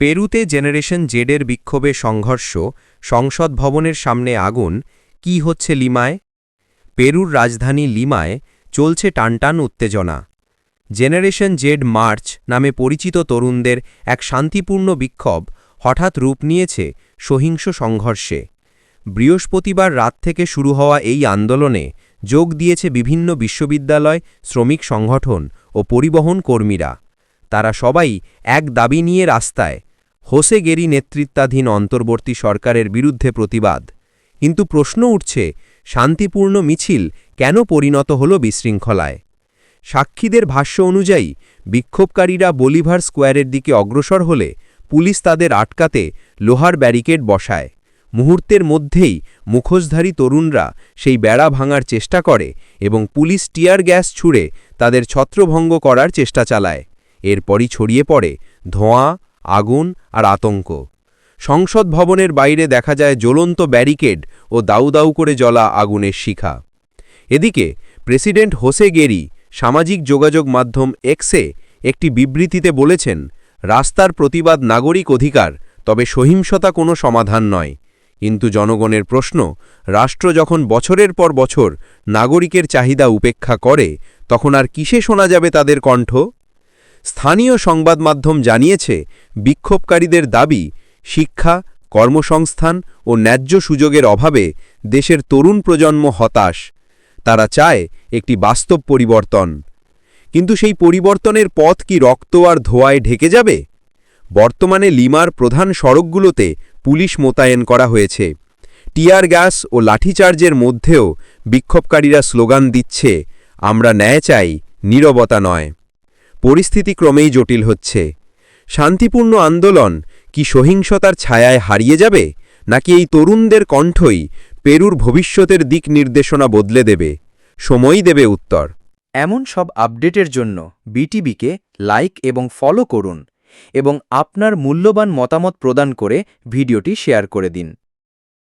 পেরুতে generation জেডের বিক্ষোভে সংঘর্ষ, সংসদ ভবনের সামনে আগুন, কি হচ্ছে লিমায়? পেরুর রাজধানী লিমায় চলছে টানটান উত্তেজনা। জেনারেশন জেড মার্চ নামে পরিচিত তরুণদের এক শান্তিপূর্ণ বিক্ষোভ হঠাৎ রূপ নিয়েছে সহিংস সংঘর্ষে। বৃহস্পতিবার রাত থেকে শুরু হওয়া এই আন্দোলনে যোগ দিয়েছে বিভিন্ন বিশ্ববিদ্যালয়, শ্রমিক সংগঠন ও পরিবহন কর্মীরা। তারা সবাই এক দাবি নিয়ে রাস্তায় হোসে গেরি নেতৃত্বাধীন অন্তর্বর্তী সরকারের বিরুদ্ধে প্রতিবাদ। কিন্তু প্রশ্ন উঠছে, শান্তিপূর্ণ মিছিল কেন পরিণত হল বিশৃঙ্খলায়? সাক্ষীদের ভাষ্য অনুযায়ী, বিক্ষোভকারীরা বলিভার স্কোয়ারের দিকে অগ্রসর হলে পুলিশ তাদের আটকাতে লোহার ব্যারিকেড বসায়। মুহূর্তের মধ্যেই মুখোশধারী তরুণরা সেই বেড়া ভাঙার চেষ্টা করে এবং পুলিশ টিয়ার গ্যাস ছুঁড়ে তাদের ছত্রভঙ্গ করার চেষ্টা চালায়। এরপরই ছড়িয়ে পড়ে ধোঁয়া আগুন আর আতঙ্ক। সংসদ ভবনের বাইরে দেখা যায় জ্বলন্ত ব্যারিকেড ও দাউ দাউ করে জ্বলা আগুনের শিখা। এদিকে প্রেসিডেন্ট হোসে গেরি সামাজিক যোগাযোগ মাধ্যম এক্সে একটি বিবৃতিতে বলেছেন, রাস্তার প্রতিবাদ নাগরিক অধিকার, তবে সহিংসতা কোনো সমাধান নয়। কিন্তু জনগণের প্রশ্ন, রাষ্ট্র যখন বছরের পর বছর নাগরিকের চাহিদা উপেক্ষা করে, তখন আর কিসে শোনা যাবে তাদের কণ্ঠ? স্থানীয় সংবাদ মাধ্যম জানিয়েছে, বিক্ষোভকারীদের দাবি, শিক্ষা, কর্মসংস্থান ও ন্যায্য সুযোগের অভাবে দেশের তরুণ প্রজন্ম হতাশ। তারা চায় একটি বাস্তব পরিবর্তন। কিন্তু সেই পরিবর্তনের পথ কি রক্ত আর ধোয়ায় ঢেকে যাবে? বর্তমানে লিমার প্রধান সড়কগুলোতে পুলিশ মোতায়েন করা হয়েছে। টিয়ার গ্যাস ও লাঠিচার্জের মধ্যেও বিক্ষোভকারীরা স্লোগান দিচ্ছে, আমরা ন্যায় চাই, নীরবতা নয়। পরিস্থিতি ক্রমেই জটিল হচ্ছে। শান্তিপূর্ণ আন্দোলন কি সহিংসতার ছায়ায় হারিয়ে যাবে, নাকি এই তরুণদের কণ্ঠই পেরুর ভবিষ্যতের দিক নির্দেশনা বদলে দেবে? সময়ই দেবে উত্তর। এমন সব আপডেটের জন্য বিটিবিকে লাইক এবং ফলো করুন এবং আপনার মূল্যবান মতামত প্রদান করে ভিডিওটি শেয়ার করে দিন।